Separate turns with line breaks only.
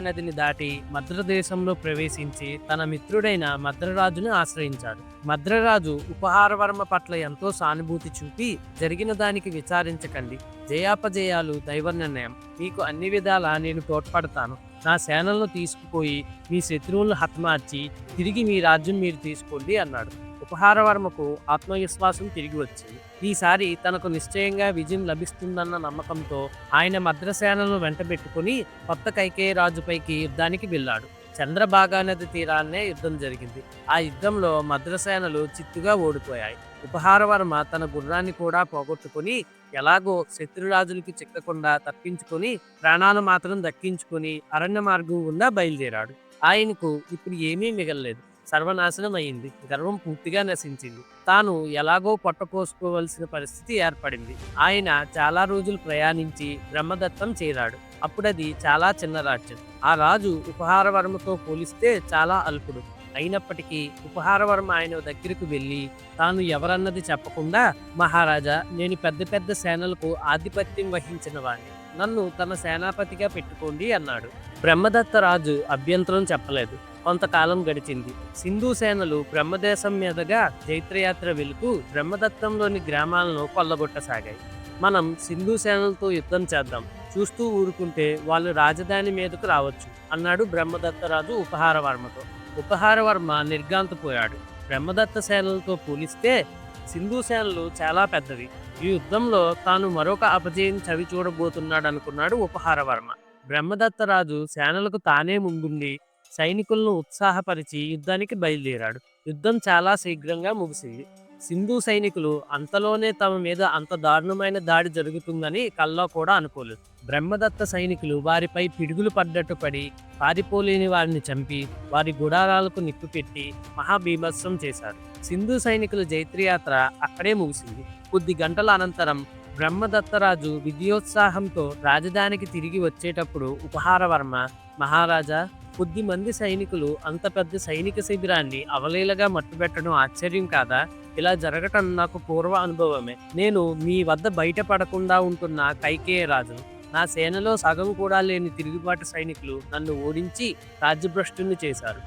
నదిని దాటి మద్రదేశంలో ప్రవేశించి తన మిత్రుడైన మద్రరాజును ఆశ్రయించాడు. మద్రరాజు ఉపహారవర్మ పట్ల ఎంతో సానుభూతి చూపి జరిగిన దానికి విచారించకండి. జయాపజయాలు దైవ నిర్ణయం మీకు అన్ని విధాలా నేను తోడ్పడతాను. నా సేనలను తీసుకుపోయి మీ శత్రువులను హతమార్చి తిరిగి మీ రాజ్యం మీరు తీసుకోండి అన్నాడు. ఉపహారవర్మకు ఆత్మవిశ్వాసం తిరిగి వచ్చింది. ఈసారి తనకు నిశ్చయంగా విజయం లభిస్తుందన్న నమ్మకంతో ఆయన మద్రసేనను వెంటబెట్టుకుని కొత్త కైకేయ రాజుపైకి యుద్ధానికి వెళ్ళాడు. చంద్రభాగా నది తీరాన్నే యుద్ధం జరిగింది. ఆ యుద్ధంలో మద్రసేనలు చిత్తుగా ఓడిపోయాయి. ఉపహారవర్మ తన గుర్రాన్ని కూడా పోగొట్టుకుని ఎలాగో శత్రురాజులకి చిక్కకుండా తప్పించుకొని ప్రాణాలు మాత్రం దక్కించుకుని అరణ్య మార్గం గుండా బయలుదేరాడు. ఆయనకు ఇప్పుడు ఏమీ మిగలలేదు. సర్వనాశనం అయింది. గర్వం పూర్తిగా నశించింది. తాను ఎలాగో పొట్టపోసుకోవలసిన పరిస్థితి ఏర్పడింది. ఆయన చాలా రోజులు ప్రయాణించి బ్రహ్మదత్తం చేరాడు. అప్పుడది చాలా చిన్న రాజ్యం. ఆ రాజు ఉపహారవర్మతో పోలిస్తే చాలా అల్పుడు. అయినప్పటికీ ఉపహారవర్మ ఆయన దగ్గరకు వెళ్ళి తాను ఎవరన్నది చెప్పకుండా మహారాజా నేను పెద్ద పెద్ద సేనలకు ఆధిపత్యం వహించిన వాణ్ణి. నన్ను తన సేనాపతిగా పెట్టుకోండి అన్నాడు. బ్రహ్మదత్త రాజు అభ్యంతరం చెప్పలేదు. కొంతకాలం గడిచింది. సింధు సేనలు బ్రహ్మదేశం మీదుగా జైత్రయాత్ర వెలుపు బ్రహ్మదత్తంలోని గ్రామాలను కొల్లగొట్టసాగాయి. మనం సింధు సేనలతో యుద్ధం చేద్దాం. చూస్తూ ఊరుకుంటే వాళ్ళు రాజధాని మీదకు రావచ్చు అన్నాడు బ్రహ్మదత్తరాజు ఉపహారవర్మతో. ఉపహారవర్మ నిర్గాంతపోయాడు బ్రహ్మదత్త సేనలతో పోలిస్తే సింధు సేనలు చాలా పెద్దవి. ఈ యుద్ధంలో తాను మరొక అపజయం చవి చూడబోతున్నాడు అనుకున్నాడు ఉపహారవర్మ. బ్రహ్మదత్తరాజు సేనలకు తానే ముందుండి సైనికులను ఉత్సాహపరిచి యుద్ధానికి బయలుదేరాడు. యుద్ధం చాలా శీఘ్రంగా ముగిసింది. సింధు సైనికులు అంతలోనే తమ మీద అంత దారుణమైన దాడి జరుగుతుందని కల్లో కూడా అనుకోలేదు. బ్రహ్మదత్త సైనికులు వారిపై పిడుగులు పడ్డట్టు పడి పారిపోలేని వారిని చంపి వారి గుడారాలకు నిప్పు పెట్టి మహాబీభత్సం చేశారు. సింధు సైనికుల జైత్రయాత్ర అక్కడే ముగిసింది. కొద్ది గంటల అనంతరం బ్రహ్మదత్తరాజు విజయోత్సాహంతో రాజధానికి తిరిగి వచ్చేటప్పుడు ఉపహారవర్మ మహారాజా కొద్ది మంది సైనికులు అంత పెద్ద సైనిక శిబిరాన్ని అవలీలగా మట్టుబెట్టడం ఆశ్చర్యం కాదా? ఇలా జరగటం నాకు పూర్వ అనుభవమే. నేను మీ వద్ద బయటపడకుండా ఉంటున్న కైకేయ రాజు నా సేనలో సగం కూడా లేని తిరుగుబాటు సైనికులు నన్ను ఓడించి రాజ్యభ్రష్టుని చేశారు.